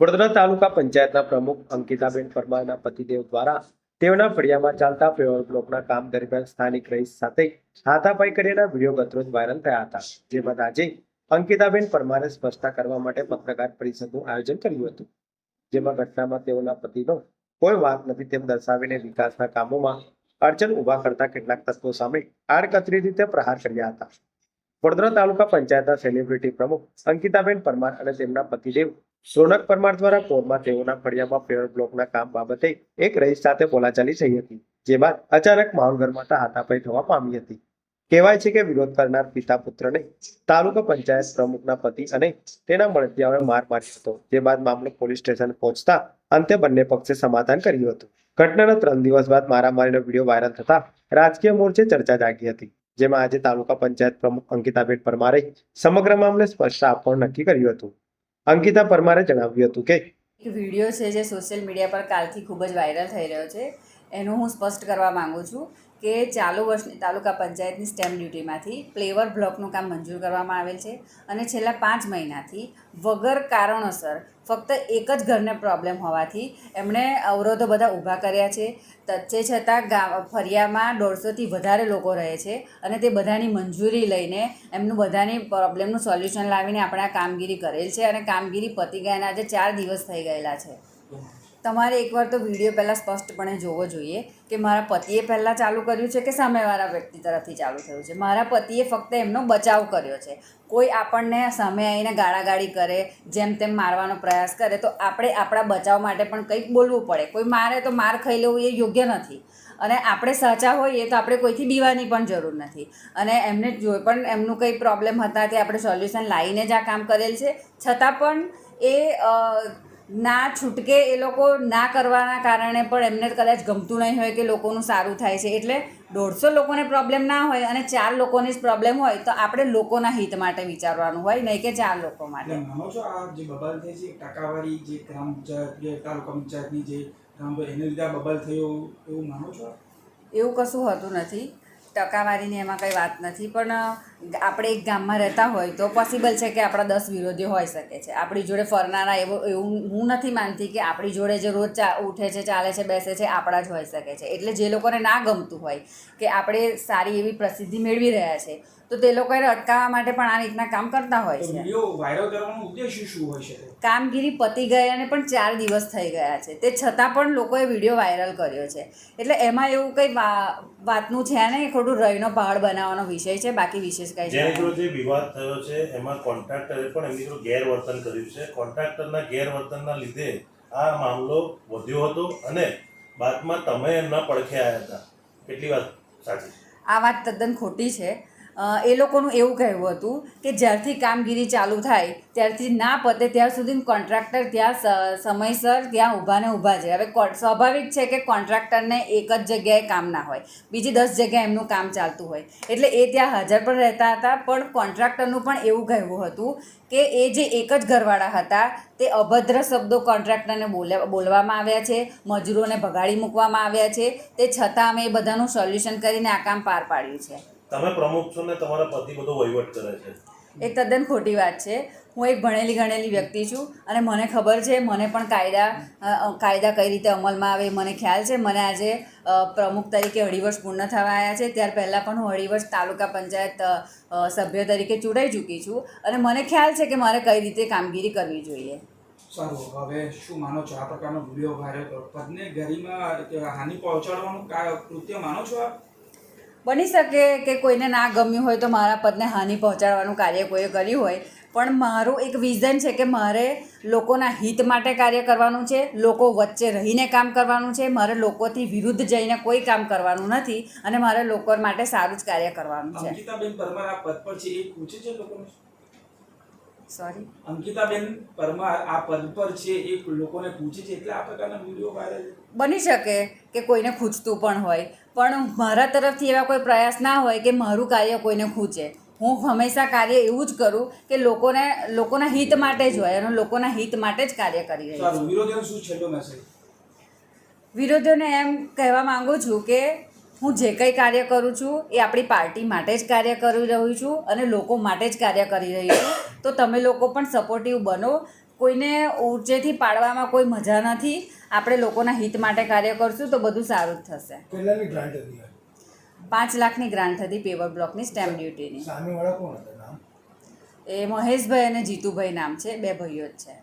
વડોદરા તાલુકા પંચાયતના પ્રમુખ અંકિતાબેન પરમારના પતિદેવ દ્વારા તેઓના ફળિયામાં ચાલતા પેવર બ્લોકના કામ દરમિયાન સ્થાનિક રહીશ સાથે હાથાપાઈ કર્યાના વીડિયો ગતરોજ વાયરલ થયા હતા. જે બાદ આજે અંકિતાબેન પરમારે સ્પષ્ટતા કરવા માટે પત્રકાર પરિષદનું આયોજન કર્યું હતું. જેમાં ઘટનામાં તેઓના પતિનો કોઈ વાંક નથી તેમ દર્શાવીને વિકાસના કામોમાં અડચણ ઊભા કરતા કેટલાક તત્વો સામે આડકતરી રીતે પ્રહાર કર્યા હતા. વડોદરા તાલુકા પંચાયતના સેલિબ્રિટી પ્રમુખ અંકિતાબેન પરમાર અને તેમના પતિદેવ સોનક પરમાર દ્વારા કોર્ટમાં તેઓના ફળિયામાં પેવર બ્લોકના કામ બાબતે એક રહીશ સાથે બોલાચાલી થઈ હતી, જે બાદ અચાનક માહોલ ગરમાતા હાથાપાઈ થવા પામી હતી. કહેવાય છે કે વિરોધ કરનાર પિતા પુત્રને તાલુકા પંચાયત પ્રમુખના પતિ અને તેના મળતિયાઓએ માર માર્યો હતો, જે બાદ મામલો પોલીસ સ્ટેશન પહોંચતા અંતે બંને પક્ષે સમાધાન કર્યું હતું. ઘટનાના ત્રણ દિવસ બાદ મારામારીનો વીડિયો વાયરલ થતા રાજકીય મોરચે ચર્ચા જાગી હતી. જેમાં આજે તાલુકા પંચાયત પ્રમુખ અંકિતાબેન પરમારે સમગ્ર મામલે સ્પષ્ટતા આપવાનું નક્કી કર્યું હતું. અંકિતા પરમારે જણાવ્યું હતું કે, એક વીડિયો છે જે સોશિયલ મીડિયા પર કાલથી ખૂબ જ વાયરલ થઈ રહ્યો છે. એનું હું સ્પષ્ટ કરવા માંગુ છું કે ચાલુ વર્ષની તાલુકા પંચાયતની સ્ટેમ્પ ડ્યુટીમાંથી પ્લેવર બ્લોકનું કામ મંજૂર કરવામાં આવેલ છે અને છેલ્લા પાંચ મહિનાથી વગર કારણોસર ફક્ત એક જ ઘરને પ્રોબ્લેમ હોવાથી એમણે અવરોધો બધા ઊભા કર્યા છે. તે છતાં ગામ, ફરિયામાં દોઢસોથી વધારે લોકો રહે છે અને તે બધાની મંજૂરી લઈને એમનું બધાની પ્રોબ્લેમનું સોલ્યુશન લાવીને આપણે આ કામગીરી કરેલ છે અને કામગીરી પતી ગયાના આજે ચાર દિવસ થઈ ગયેલા છે. તમારે એકવાર તો વીડિયો પહેલાં સ્પષ્ટપણે જોવો જોઈએ કે મારા પતિએ પહેલાં ચાલુ કર્યું છે કે સામેવાળા વ્યક્તિ તરફથી ચાલુ થયું છે? મારા પતિએ ફક્ત એમનો બચાવ કર્યો છે. કોઈ આપણને સામે આવીને ગાળાગાળી કરે, જેમ તેમ મારવાનો પ્રયાસ કરે, તો આપણે આપણા બચાવ માટે પણ કંઈક બોલવું પડે. કોઈ મારે તો માર ખાઈ લેવું એ યોગ્ય નથી. અને આપણે સાચા હોઈએ તો આપણે કોઈથી બીવાની પણ જરૂર નથી. અને એમને જો પણ એમનું કંઈ પ્રોબ્લેમ હતા તે આપણે સોલ્યુશન લાવીને જ આ કામ કરેલ છે. છતાં પણ એ ના છૂટકે એ લોકો ના કરવાના કારણે પણ એમને કદાચ ગમતું નહીં હોય કે લોકોનું સારું થાય છે. એટલે દોઢસો લોકોને પ્રોબ્લેમ ના હોય અને ચાર લોકોને જ પ્રોબ્લેમ હોય તો આપણે લોકોના હિત માટે વિચારવાનું હોય નહીં કે ચાર લોકો માટે. માનો છો આ જે બબલ થઈ છે ટકાવારી જે ગ્રામ પંચાયત કે તાલુકા પંચાયતની જે ગ્રામ એને લીધે બબલ થયો એવું માનો છો? એવું કશું હોતું નથી. ટકાવારીની એમાં કંઈ વાત નથી પણ આપણે એક ગામમાં રહેતા હોય તો પોસિબલ છે કે આપણા દસ વિરોધીઓ હોઈ શકે છે. આપણી જોડે ફરનારા એવો એવું હું નથી માનતી કે આપણી જોડે જે રોજ ચા ઉઠે છે ચાલે છે બેસે છે આપણા જ હોઈ શકે છે. એટલે જે લોકોને ના ગમતું હોય કે આપણે સારી એવી પ્રસિદ્ધિ મેળવી રહ્યા છે તો તે લોકોને અટકાવવા માટે પણ આ રીતના કામ કરતા હોય છે. કામગીરી પતી ગયાને પણ ચાર દિવસ થઈ ગયા છે. તે છતાં પણ લોકોએ વીડિયો વાયરલ કર્યો છે. એટલે એમાં એવું કંઈ વાતનું છે નહીં ખોટું રહીનો પહાડ બનાવવાનો વિષય છે બાકી વિશેષ કંઈ છે જેની જે વિવાદ થયો છે એમાં કોન્ટ્રાક્ટરે પણ એમની જોડે ગેરવર્તન કર્યું છે. કોન્ટ્રાક્ટરના ગેરવર્તનના લીધે આ મામલો વધ્યો હતો અને બાદમાં તમે એમના પડખે આવ્યા હતા. કેટલી વાત સાચી આ વાત તદ્દન ખોટી છે. એ લોકોનું એવું કહેવું હતું કે જ્યારથી કામગીરી ચાલુ થાય, ત્યારથી ના પતે ત્યાર સુધી કોન્ટ્રાક્ટર ત્યાં સમયસર ત્યાં ઊભા ને ઊભા છે. હવે સ્વાભાવિક છે કે કોન્ટ્રાક્ટરને એક જ જગ્યાએ કામ ના હોય, બીજી દસ જગ્યાએ એમનું કામ ચાલતું હોય. એટલે એ ત્યાં હાજર પણ રહેતા હતા, પણ કોન્ટ્રાક્ટરનું પણ એવું કહેવું હતું કે એ જે એક જ ઘરવાળા હતા, તે અભદ્ર શબ્દો કોન્ટ્રાક્ટરને બોલે, બોલવામાં આવ્યા છે, મજૂરોને ભગાડી મૂકવામાં આવ્યા છે, તે છતાં અમે એ બધાનું સોલ્યુશન કરીને આ કામ પાર પાડ્યું છે. તમે પ્રમુખ છો ને તમારા પતિ બધો વહીવટ કરે છે. એ તદ્દન ખોટી વાત છે. હું એક ભણેલી ગણેલી વ્યક્તિ છું અને મને ખબર છે મને પણ કાયદા કાયદા કઈ રીતે અમલમાં આવે એ મને ખ્યાલ છે. મને આજે પ્રમુખ તરીકે અઢી વર્ષ પૂર્ણ થવા આવ્યા છે. ત્યાર પહેલાં પણ હું અઢી વર્ષ તાલુકા પંચાયત સભ્ય તરીકે ચૂંટાઈ ચૂકી છું અને મને ખ્યાલ છે કે મારે કઈ રીતે કામગીરી કરવી જોઈએ. સારું હવે શું માનો છો? આ પ્રકારનો વીડિયો વાયરલ પદને ગરીમાં હાનિ પહોંચાડવાનું કૃત્ય માનો છો આ બની શકે કે કોઈને ના ગમ્યું હોય તો મારા પદને હાનિ પહોંચાડવાનું કાર્ય કોઈએ કર્યું હોય. પણ મારું એક વિઝન છે કે મારે લોકોના હિત માટે કાર્ય કરવાનું છે લોકો વચ્ચે રહીને કામ કરવાનું છે મારે લોકોથી વિરુદ્ધ જઈને કોઈ કામ કરવાનું નથી અને મારે લોકો માટે સારું જ કાર્ય કરવાનું છે. સોરી અંકિતાબેન પરમાર આ પદ પર છે એ લોકોને પૂછે છે એટલે આ પ્રકારના વીડિયો વાયરલ બની શકે કે કોઈને ખૂંચતું પણ હોય. પણ મારા તરફથી એવા કોઈ પ્રયાસ ના હોય કે મારું કાર્ય કોઈને ખૂંચે. હું હંમેશા કાર્ય એવું જ કરું કે લોકોને લોકોના હિત માટે જ હોય અને લોકોના હિત માટે જ કાર્ય કરી રહી છું. વિરોધીઓને એમ કહેવા માંગુ છું કે હું જે કંઈ કાર્ય કરું છું એ આપણી પાર્ટી માટે જ કાર્ય કરી રહ્યું છું અને લોકો માટે જ કાર્ય કરી રહી છું. તો તમે લોકો પણ સપોર્ટિવ બનો. કોઈને ઊંચેથી પાડવામાં કોઈ મજા નથી. આપણે લોકોના હિત માટે કાર્ય કરશું તો બધું સારું જ થશે. પાંચ લાખની ગ્રાન્ટ હતી પેવર બ્લોકની સ્ટેમ્પ ડ્યુટીની એ મહેશભાઈ અને જીતુભાઈ નામ છે બે ભાઈઓ જ છે.